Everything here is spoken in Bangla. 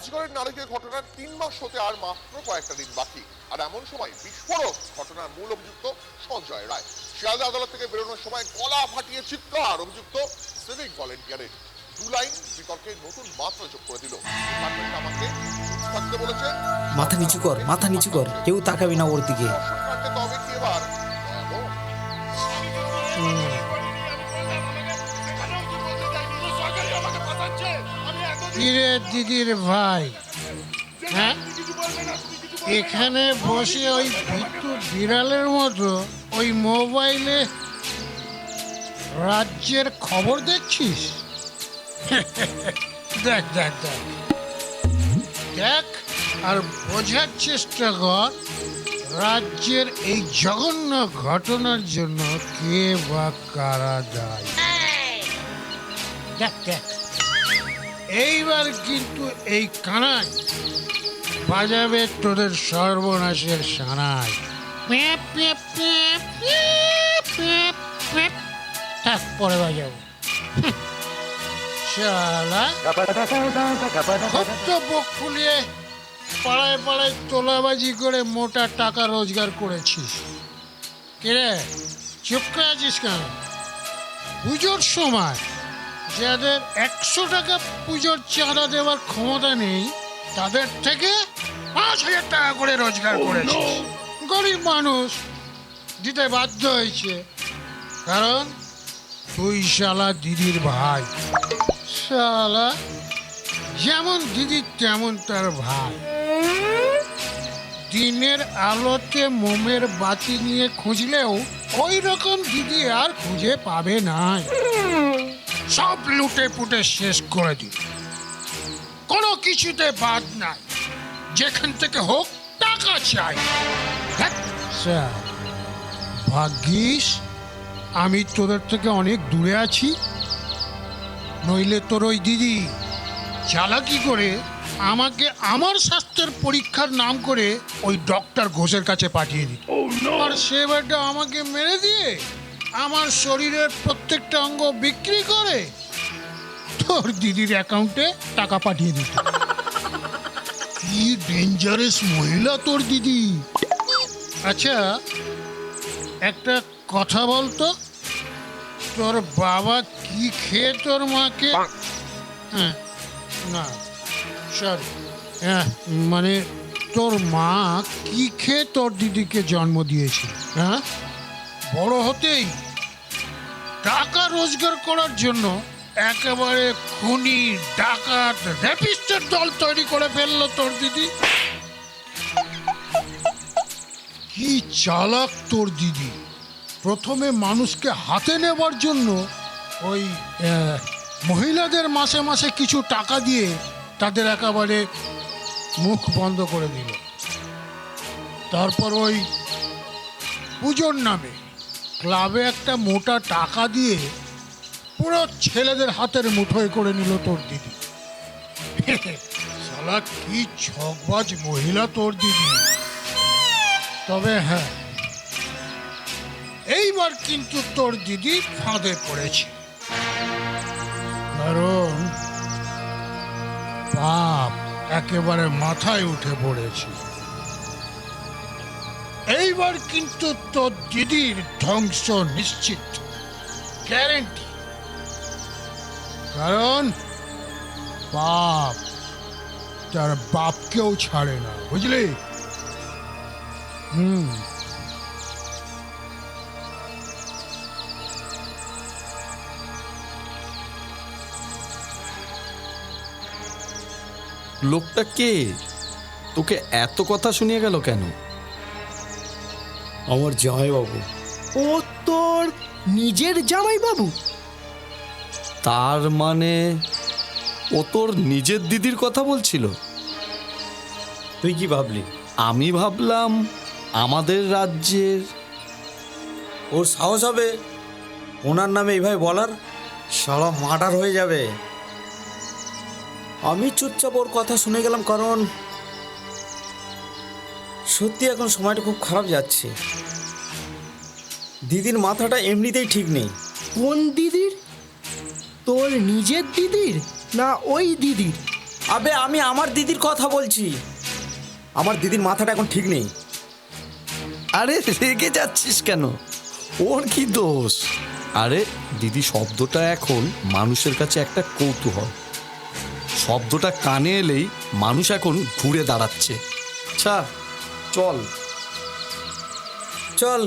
আজগরের নারকীয় ঘটনার তিন মাস হতে আর মাত্র কয়েকটা দিন বাকি। আর এমন সময় বিস্ফোরক ঘটনার মূল অভিযুক্ত সঞ্জয় রায়। শিয়ালদা আদালত থেকে বেরোনোর সময় গলা ফাটিয়ে চিৎকার, অভিযুক্ত সিভিক ভলেন্টিয়ারের লাইন বিতর্কে নতুন মাত্রা যোগ করে দিল। আমাকে বলেছেন মাথা নিচু কর, মাথা নিচু কর, কেউ তাকাবি না ওর দিকে। কিরে দিদির ভাই। হ্যাঁ? এখানে বসে ওই ভিতু বিড়ালের মতো ওই মোবাইলে রাজ্যের খবর দেখছিস? দেখ দেখ দেখ। দেখ আর বোঝার চেষ্টা কর রাজ্যের এই জঘন্য ঘটনার জন্য কে বা কারা দায়ী। দেখ দেখ। এইবার কিন্তু এই কানাই বাজাবে তোদের সর্বনাশের সানাই। পরে বাজাবো। শালা। খুব ফুলিয়ে পাড়ায় পাড়ায় তোলাবাজি করে মোটা টাকা রোজগার করেছিস। কিরে চুপ করে আছিস কেন? পুজোর সময়। যাদের একশো টাকা পুজোর চাঁদা দেওয়ার ক্ষমতা নেই তাদের থেকে পাঁচ হাজার টাকা করে রোজগার করেছে। গরিব মানুষ দিতে বাধ্য হয়েছে। কারণ তুই শালা দিদির ভাই। শালা যেমন দিদি তেমন তার ভাই। দিনের আলোতে মোমের বাতি নিয়ে খুঁজলেও ওই রকম দিদি আর খুঁজে পাবে নাই। সব লুটে পুটে শেষ করে দিল। কোনো কিছুতে বাদ নাই। যেখান থেকে হোক টাকা চাই। ধ্যাৎ, স্যার, ভাগ্যিস আমি তোদের থেকে অনেক দূরে আছি। নইলে তোর ওই দিদি চালাকি করে আমাকে আমার স্বাস্থ্যের পরীক্ষার নাম করে ওই ডক্টর ঘোষের কাছে পাঠিয়ে দিত আর সে বেটা আমাকে মেরে দিয়ে আমার শরীরের প্রত্যেকটা অঙ্গ বিক্রি করে তোর দিদির অ্যাকাউন্টে টাকা পাঠিয়ে দিত। কি ডেঞ্জারাস মহিলা তোর দিদি। আচ্ছা একটা কথা বলতো? তোর বাবা কি খেয়ে তোর মাকে? হ্যাঁ না সরি হ্যাঁ মানে তোর মা কি খেয়ে তোর দিদিকে জন্ম দিয়েছে? হ্যাঁ? বড় হতেই টাকা রোজগার করার জন্য একেবারে খুনি, ডাকাত র্যাপিস্টের দল তৈরি করে ফেলল তোর দিদি। কি চালাক তোর দিদি। প্রথমে মানুষকে হাতে নেবার জন্য ওই মহিলাদের মাসে মাসে কিছু টাকা দিয়ে তাদের একেবারে মুখ বন্ধ করে দিল। তারপর ওই পুজোর নামে ক্লাবে একটা মোটা টাকা দিয়ে পুরো ছেলেদের হাতের মুঠোয় করে নিল তোর দিদি। শালা, কি ছকবাজ মহিলা তোর দিদি। তবে হ্যাঁ এইবার কিন্তু তোর দিদি ফাঁদে পড়েছে। কারণ পাপ একেবারে মাথায় উঠে পড়েছে। এইবার কিন্তু তোর দিদির ধ্বংস নিশ্চিত। গ্যারেন্টি কারণ বাপ, তার বাপকেও ছাড়ে না, বুঝলি? হুম। লোকটা কে? তোকে এত কথা শুনিয়ে গেল কেন? আমার জামাইবাবু। ও তোর নিজের জামাই বাবু তার মানে ও তোর নিজের দিদির কথা বলছিল? তুই কি ভাবলি? আমি ভাবলাম আমাদের রাজ্যের ওর সাহস হবে? ওনার নামে এইভাবে বলার? সারা মার্ডার হয়ে যাবে। আমি চুপচাপ ওর কথা শুনে গেলাম কারণ সত্যি এখন সময়টা খুব খারাপ যাচ্ছে। দিদির মাথাটা এমনিতেই ঠিক নেই। কোন দিদির? তোর নিজের দিদির না ওই দিদির? আবে আমি আমার দিদির কথা বলছি। আমার দিদির মাথাটা এখন ঠিক নেই। আরে রেগে যাচ্ছিস কেন? ওর কি দোষ? আরে দিদি শব্দটা এখন মানুষের কাছে একটা কৌতূহল। শব্দটা কানে এলেই মানুষ এখন ঘুরে দাঁড়াচ্ছে। আচ্ছা চল চল